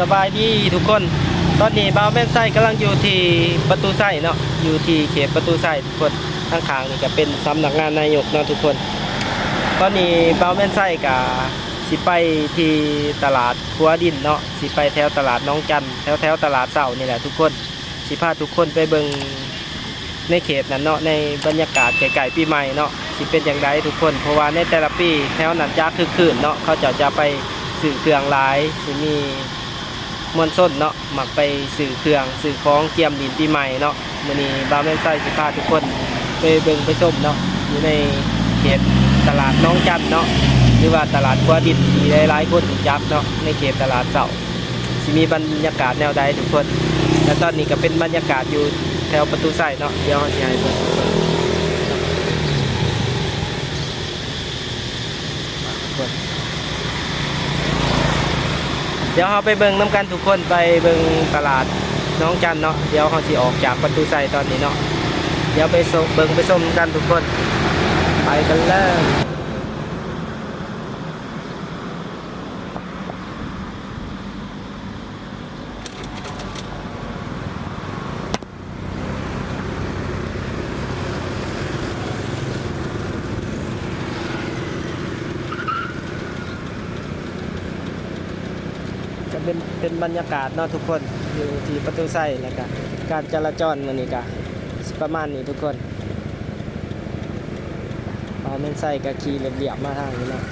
สบายดีทุกคน ตอนนี้บ่าวแม่นไส้กำลังอยู่ที่ประตูไส้เนาะอยู่ที่เขตประตูไส้ทุกคนข้างนี่ก็เป็นสำนักงานนายกเนาะทุกคน ตอนนี้บ่าวแม่นไส้กับสิไปที่ตลาดคัวดินเนาะสิไปแถวตลาดน้องจันแถวแถวตลาดเสานี่แหละทุกคนสิพาทุกคนไปเบิงในเขตนั้นเนาะในบรรยากาศไก่ๆปีใหม่เนาะสิเป็นอย่างไรทุกคน เพราะว่าในแต่ละปีแถวนั้นจะคือคืนเนาะเขาจะจะไปสื่อเครื่องหลายสิมี มวลส้นเนาะมักไปสื่อเครื่องสื่อของเกียมดินปีใหม่เนาะมื้อนี้บาวแมนไส้สิพาทุกคนไปเบิ่งไปชมเนาะอยู่ในเขตตลาดน้องจันเนาะหรือว่าตลาดกัวดินที่หลายๆคนรู้จักเนาะในเขตตลาดเสาสิมีบรรยากาศแนวใดทุกคน และตอนนี้ก็เป็นบรรยากาศอยู่แถวประตูใส่เนาะเดี๋ยวเราสิให้เบิ่งทุกคน เดี๋ยวเราไปเบิ่งน้ำกันทุกคนไปเบิ่งตลาดน้องจันเนาะเดี๋ยวเขาสิออกจากประตูใส่ตอนนี้เนาะเดี๋ยวไปเบิ่งไปส้มกันทุกคน ไปกันเลยจะ เป็นบรรยากาศเนาะทุกคนอยู่ที่ประตูใส่แล้วก็การจราจรมันนี่ก็ประมาณนี้ทุกคนพอเม่นใส่ก็ขี่เรียบๆมาทางนี้เนาะ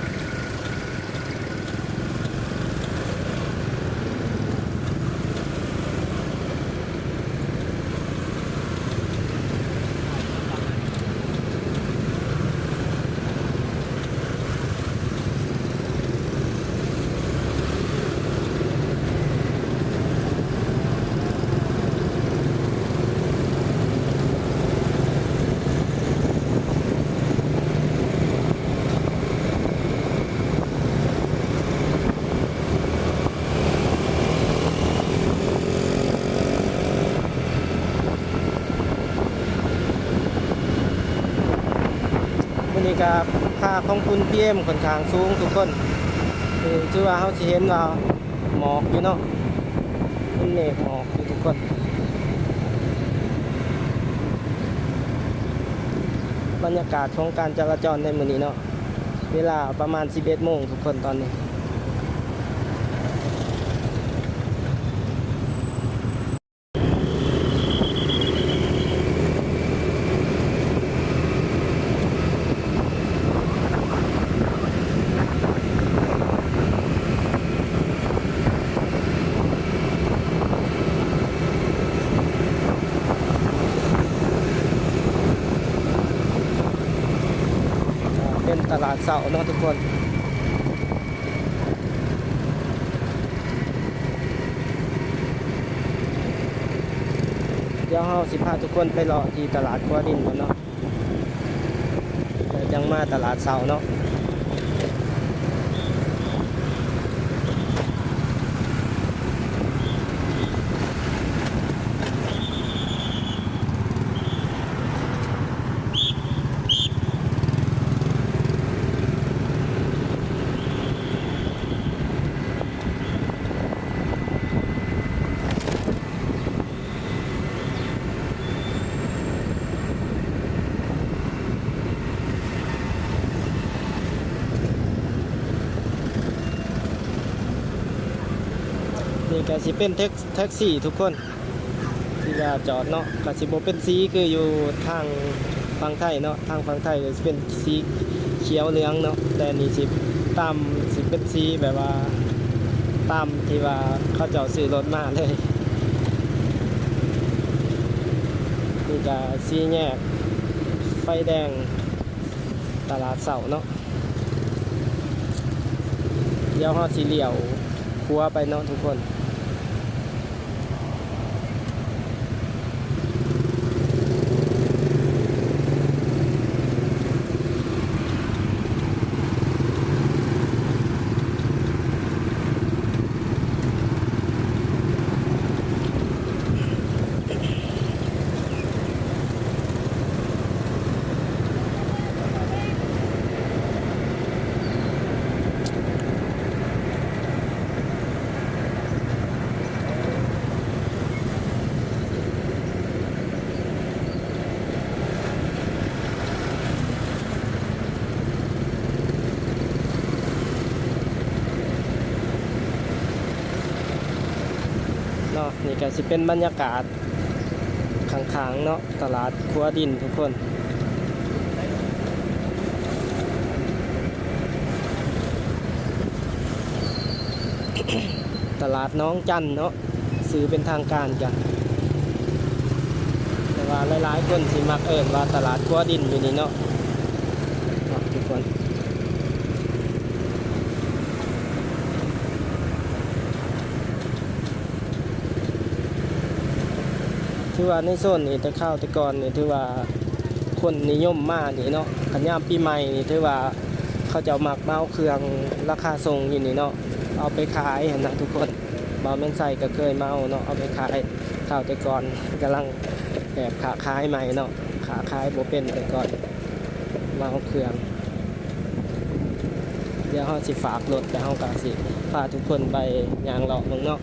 กับค่าของคุณพีเอ็มค่อนข้างสูงทุกคนคือชื่อว่าเขาสิเห็นว่าหมอกอยู่เนาะเป็นเมฆหมอกอยู่ทุกคนบรรยากาศของการจราจรในมือนี้เนาะเวลาประมาณ 11โมงทุกคนตอนนี้ ตลาดเสาเนาะทุกคนเดี๋ยวเราสิพาทุกคนไปรอที่ตลาดกัวดินก่อนเนาะยวยังมาตลาดเสาเนาะ ก็สิเป็นแท็กแท็กซี่ทุกคนที่ว่าจอดเนาะก็สิบ่เป็นสีคืออยู่ทางฝั่งไทยเนาะทางฝั่งไทยก็สิเป็นสีเขียวเหลืองเนาะแต่นี่สิตามสิเป็นสีแบบว่าตามที่ว่าเขาเจ้าซื้อรถมาเลยนี่ก็สีแยกไฟแดงตลาดเสาเนาะเดี๋ยวเฮาสิเหลียวครัวไปเนาะทุกคน บ นี่ ก็สิเป็นบรรยากาศข้างๆเนาะตลาดครัวดินทุกคนตลาดน้องจันเนาะซื้อเป็นทางการกันแต่ว่าหลายๆคนสิมักเอิญว่าตลาดคัวดินอยู่นี่เนาะทุกคน ถือว่าในโซนนี้แต่ข้าวแต่ก่อนนี่ถือว่าคนนิยมมากนี่เนาะขันยามปีใหม่นี่ถือว่าเขาจะเอามักเมาเครื่องราคาส่งอยู่นี่เนาะเอาไปขายเห็นนะทุกคนบาวแม่นใส่ก็เคยเมาเนาะเอาไปขายข้าวแต่ก่อนกำลังแบบขาขายใหม่เนาะขาขายโบเป็นแต่ก่อนเมาเครื่องเดี๋ยวเขาสิฝากรถแต่เขาก็สิพาทุกคนไปยางเลาะเมืองเนาะ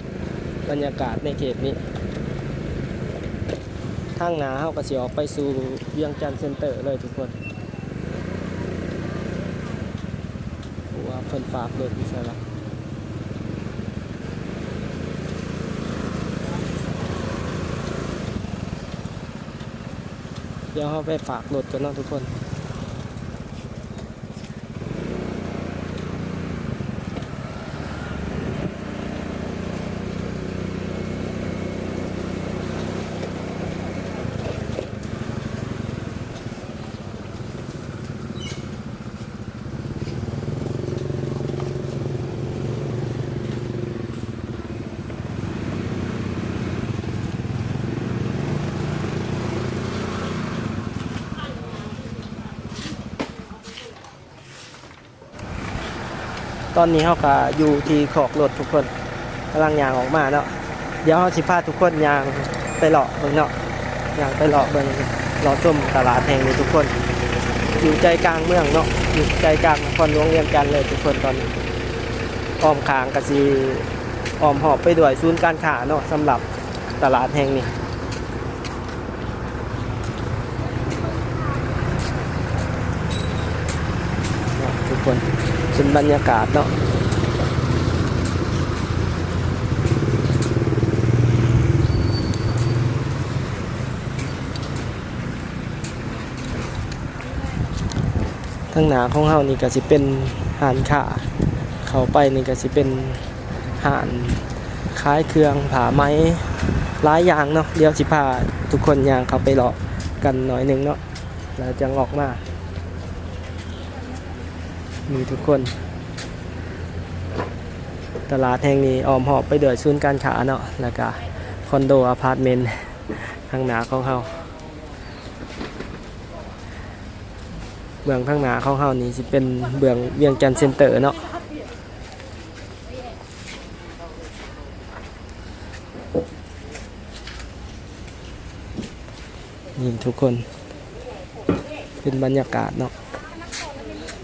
บรรยากาศในเขตนี้ ทางหนาเขาก็สิออกไปสู่เวียงจันทร์เซ็นเตอร์เลยทุกคนว่าเพิ่นฝากรถอยู่ใช่ละเดี๋ยวเขาไปฝากรถกันเนาะทุกคน ตอนนี้เขาก็อยู่ที่ขอกรถทุกคนกำลังยางออกมาเนาะเดี๋ยวเขาสิพาทุกคนยางไปเลาะเบิ่งเนาะยางไปเลาะเบิ่งเลาะส้มตลาดแห่งนี้ทุกคน อยู่ใจกลางเมืองเนาะอยู่ใจกลางนครหลวงเวียงจันทน์เลยทุกคนตอนนี้อ้อมขางกะซีอ้อมหอบไปด้วยศูนย์การค้าเนาะสำหรับตลาดแห่งนี้ เนาะทุกคนเป็น บรรยากาศเนาะทั้งหนาของเฮานี่ก็สิเป็นหานขาเขาไปนี่ก็สิเป็นหานคล้ายเครื่องผาไม้หลายอย่างเนาะเดี๋ยวสิพาทุกคนย่างเขาไปเลาะกันหน่อยหนึงเนาะแล้วจะออกมามีทุกคน ตลาดแห่งนี้ออมหอบไปเดือดศูนการค้าเนาะแล้วก็คอนโดอพาร์ตเมนต์ทางหนาของเขาเบื้องทางหนาของเขานี่สิเป็นเบื้องเวียงจันทน์เซ็นเตอร์เนาะนี่ทุกคนเป็นบรรยากาศเนาะ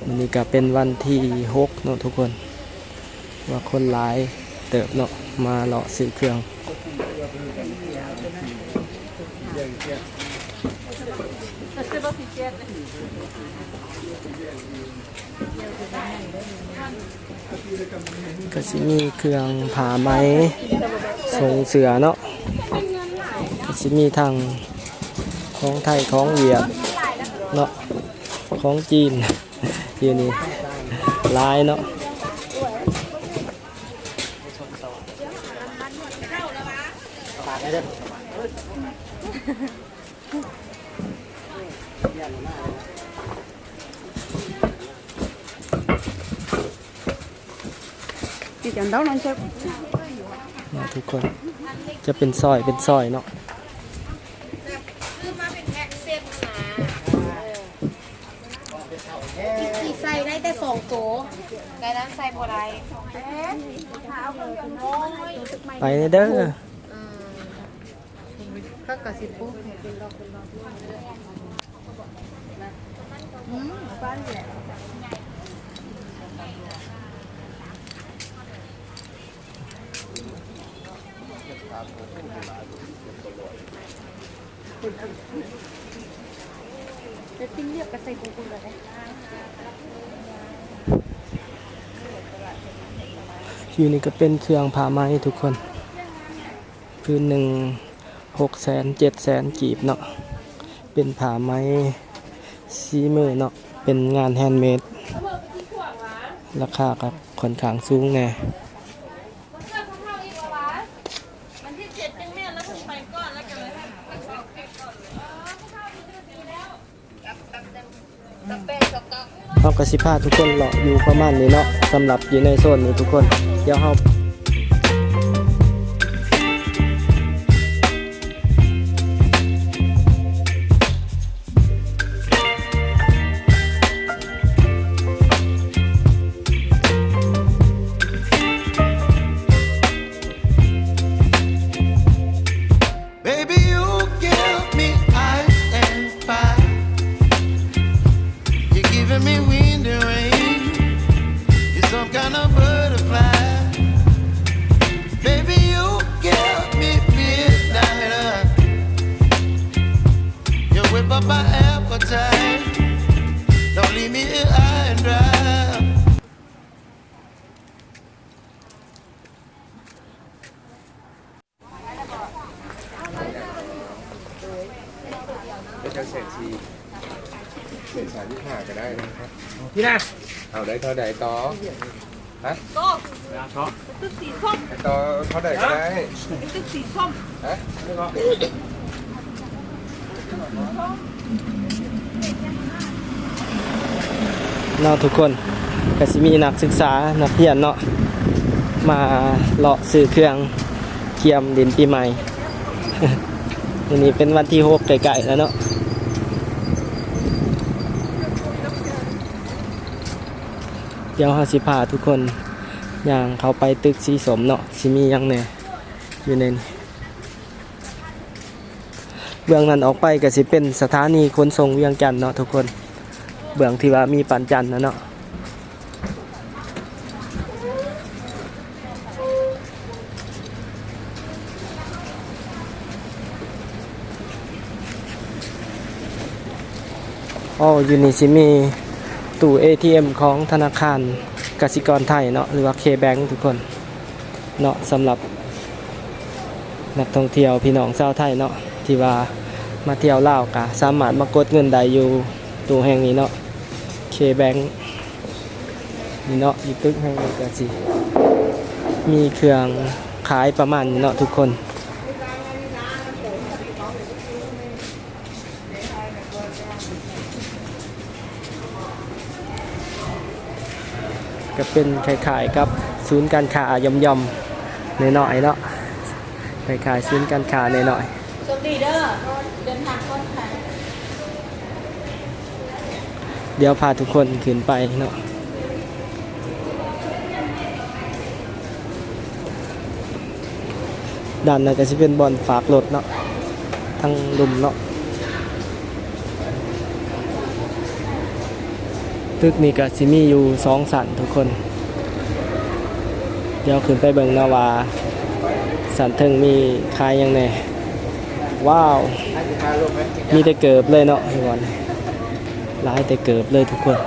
วันนี้ก็เป็นวันที่หกเนาะทุกคน ว่าคนร้ายเติบเนาะมาเลาะซื้อเครื่องก็สิมีเครื่องผ่าไหมทรงเสือเนาะก็สิมีทางของไทยของเวียดเนาะของจีนอยู่นี่ลายเนาะ chị chẳng đấu lên sao เนาะทุกคนจะเป็นซอยเป็นซอยเนาะคือมาเป็นแพ็คเซ็ตนะกี่ใส่ได้แต่สองตัวแต่นั้นใส่บ่ได้ไปเด้อก็กระสิบปุ๊บ จะติ้งเรียกกระใส่ปูปูเลยอยู่นี่ก็เป็นเครื่องผ่าไม้ทุกคนพื้นหนึ่งหกแสนเจ็ดแสนกีบเนาะเป็นผ้าไหมซีมือเนาะเป็นงานแฮนด์เมดราคาครับค่อนข้างสูงแน่ที่เจ็ดยังแม่แล้วถึงไปก่อนแล้วกันเลย เอากระ สิพาทุกคนเลาะอยู่ประมาณนี้เนาะสำหรับอยู่ในโซนนี้ทุกคน เดี๋ยวเรา พี่นะเอาได้เท่าใดต่อฮะก็ตึกสีส้มต่อเท่าใดก็ได้ตึกสีส้มฮะเนาะทุกคนก็สิมีนักศึกษานักเรียนเนาะมาเลาะซื้อเครื่องเทียมดินปีใหม่วันนี้เป็นวันที่หกไก่ๆแล้วเนาะ ดี๋ยวเฮาสิพาทุกคนย่างเขาไปตึกสีสมเนาะสิมียังแหน่อยู่ในนี้เบื้องนั้นออกไปก็สิเป็นสถานีขนส่งเวียงจันทน์เนาะทุกคน เบื้องที่ว่ามีปันจันทน์นะเนาะอ๋ออยู่นี่สิมี ตู้ ATM ของธนาคารกสิกรไทยเนาะหรือว่า K-Bank ทุกคนเนาะสำหรับ นักท่องเที่ยวพี่น้องชาวไทยเนาะที่ว่ามาเที่ยวลาวกะสามารถมากดเงินได้อยู่ตู้แห่งนี้เนาะ K-Bank นี่เนาะอยู่ตึกแห่งนี้ก็สิมีเครื่องขายประมาณนี้เนาะทุกคน ก็เป็นคล้ายๆกับศูนย์การค้าย่อมๆในน้อยๆเนาะคล้ายๆศูนย์การค้าในน้อยโชคดีเด้อเดินทางปลอดภัยๆเดี๋ยวพาทุกคนขึ้นไปเนาะด้านนั้นก็จะเป็นบอลฝากรถเนาะทั้งลุมเนาะ ตึกนี้ก็สิมีอยู่สองสันทุกคน เดี๋ยวขึ้นไปเบิ่งนาวาสันเทิงมีขายยังไงว้าว มีแต่เกิบเลยเนาะทุกคนหลายแต่เกิบเลยทุกคน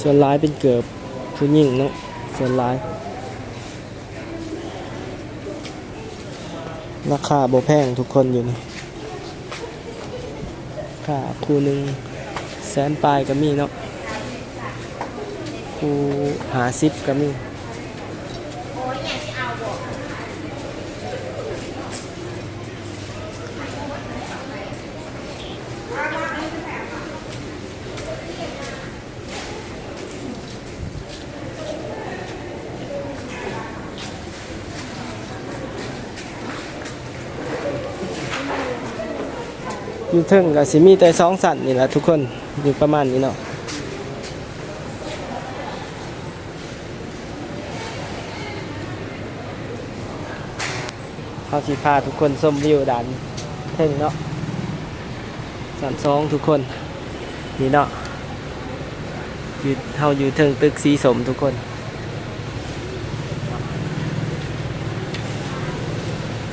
ส่วนลายเป็นเกิบผู้หญิงเนาะส่วนลาย ราคาโบแพงทุกคนอยู่นี่ค่าคู่หนึ่งแสนปลายก็มีเนาะครูหาซิปก็มี อยู่เทึงก็สิมีแต่สองสันนี่แหละทุกคนอยู่ประมาณนี้เนาะเขาสิพาทุกคนชมวิวดันเทิงเนาะสันสองทุกคนนี่เนาะอยู่เฮาอยู่เทิงตึกสีสมทุกคน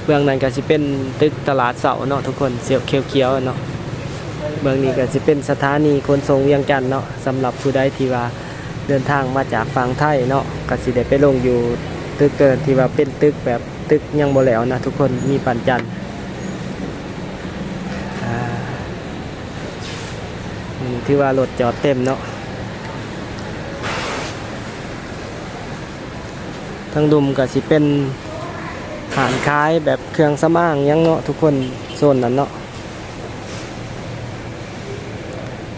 เบื้องนั้นก็สิเป็นตึกตลาดเสาเนาะทุกคนเสียวเขียวๆเนาะเมืองนี้ก็สิเป็นสถานีขนส่งเวียงจันทน์เนาะสำหรับผู้ใดที่ว่าเดินทางมาจากฝั่งไทยเนาะก็สิได้ไปลงอยู่ตึกเกินที่ว่าเป็นตึกแบบตึกยังบ่แล้วนะทุกคนมีปันจันทร์อ่าอืมที่ว่ารถจอดเต็มเนาะทางดุมก็สิเป็น หานค้ายแบบเครื่องสำอางยังเนาะทุกคนโซนนั้นเนาะ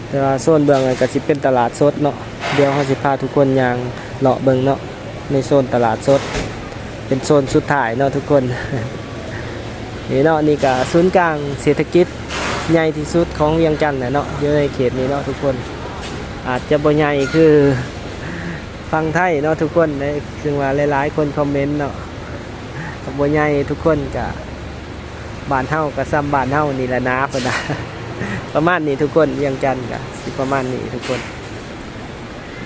แต่ว่าโซนเบื้องก็สิเป็นตลาดสดเนาะเดี๋ยวเราสิพาทุกคนย่างเลาะเบิ่งเนาะในโซนตลาดสด เป็นโซนสุดท้ายเนาะทุกคนนี่เนาะนี่ก็ศูนย์กลางเศรษฐกิจใหญ่ที่สุดของเวียงจันทน์เนาะอยู่ในเขตนี้เนาะทุกคน อาจจะบ่ใหญ่คือฟังไทยเนาะทุกคนได้ซึ่งว่าหลายๆ คนคอมเมนต์เนาะ ก็บ่ใหญ่ทุกคนก็บ้านเฮาก็ซ้ำบ้านเฮานี่แหละนะพุ่นะประมาณนี้ทุกคนเวียงจันทน์ก็สิประมาณนี้ทุกคน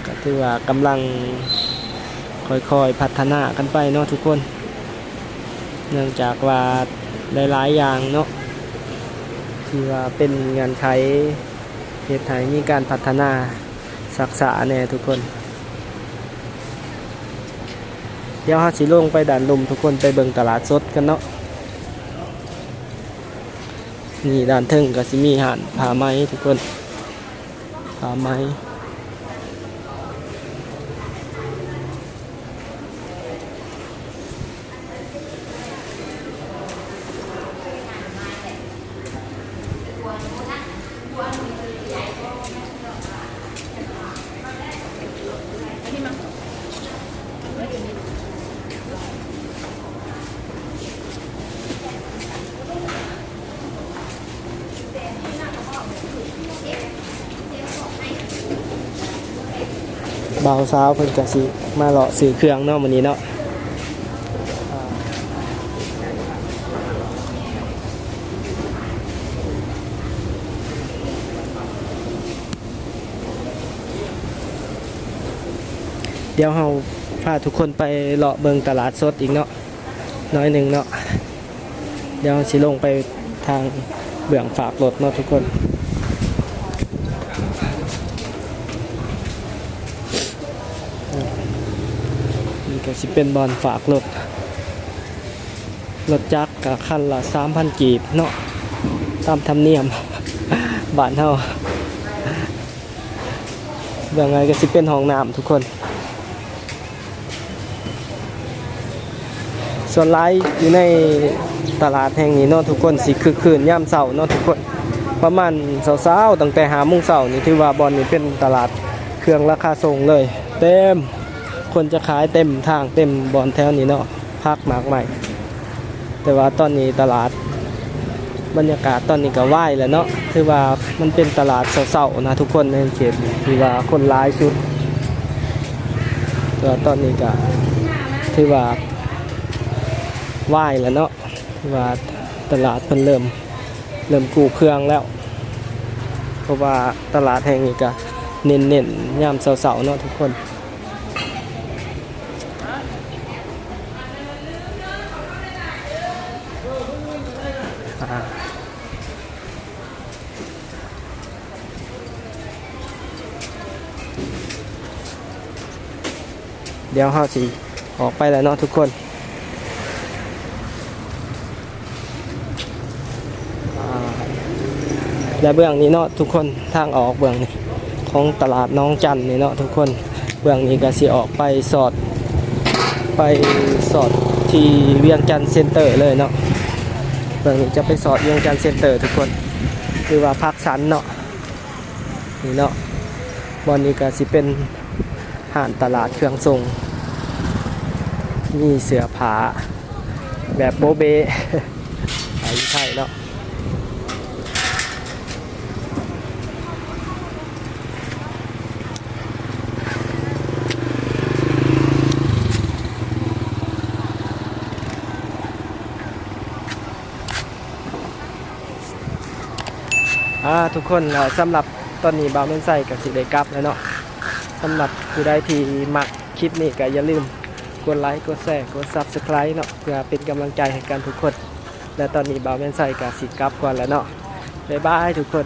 ก็ถือว่ากำลังค่อยๆพัฒนากันไปเนาะทุกคน เนื่องจากว่าหลายๆอย่างเนาะที่ว่าเป็นเงานไขเหตุให้มีการพัฒนาศักษาแน่ทุกคน เดี๋ยวเราสิลงไปด่านลมทุกคนไปเบิ่งตลาดสดกันเนาะนี่ด่านเทิงก็สิมีหานผ้าไหมทุกคนผ้าไหม บาวสาวเพิ่นก็สิมาเลาะซื้อเครื่องเนาะมื้อนี้เนาะเดี๋ยวเราพาทุกคนไปเลาะเบิงตลาดสดอีกเนาะน้อยหนึ่งเนาะเดี๋ยวสิลงไปทางเบื้องฝากรถเนาะทุกคน ก็สิเป็นบอลฝากรถรถจักรกับคันละสามพันกีบเนาะตามธรรมเนียมบ้านเฮาเบื้องไงก็สิเป็นห้องน้ำทุกคน ส่วนร้ายอยู่ในตลาดแห่งนี้เนาะทุกคนสิคือคืนย่ามเสาร์เนาะทุกคน ประมาณเสาร์ๆตั้งแต่หาโมงเสาร์นี่ถือว่าบอลนี่เป็นตลาดเครื่องราคาส่งเลย เต็ม คนจะขายเต็มทางเต็มบอลแถวนี้เนาะพักมากใหม่ แต่ว่าตอนนี้ตลาด บรรยากาศตอนนี้ก็ว่ายแล้วเนาะคือว่ามันเป็นตลาดเศร้าๆนะทุกคนในเขตที่ว่าคนร้ายสุดแต่ว่าตอนนี้ก็ถือว่าว่ายแล้วเนาะถือว่าตลาดเพิ่นเริ่มเริ่มกูเครื่องแล้ว เพราะว่าตลาดแห่งนี้ก็เน้นๆยามเสาๆเนาะทุกคน ดี๋ยวเฮาสิออกไปแล้วเนาะทุกคนและเบื้องนี้เนาะทุกคนทางออกเบื้องนี้ของตลาดน้องจันนี่เนาะทุกคนเบื้องนี้ก็สิออกไปสอด ไปสอดที่เวียงจันทร์เซ็นเตอร์เลยเนาะเบื้องนี้จะไปสอดเวียงจันทร์เซ็นเตอร์ ทุกคนคือว่าพักสันเนาะนี่เนาะบอนนี้ก็สิเป็นห่านตลาดเครื่องทรง มีเสือผาแบบโบเบยอยู่ไทยเนาะอาทุกคนสำหรับตอนนี้บาวเมนไซกับสิได้กลับแล้วเนาะสำหรับผู้ใดที่มักคลิปนี้ก็อย่าลืม กดไลค์ กดแชร์ กด Subscribe เนาะเพื่อเป็นกำลังใจให้กันทุกคน และตอนนี้บ่าวแมนไซกับสีกับก่อนแล้วเนาะบ๊ายบายทุกคน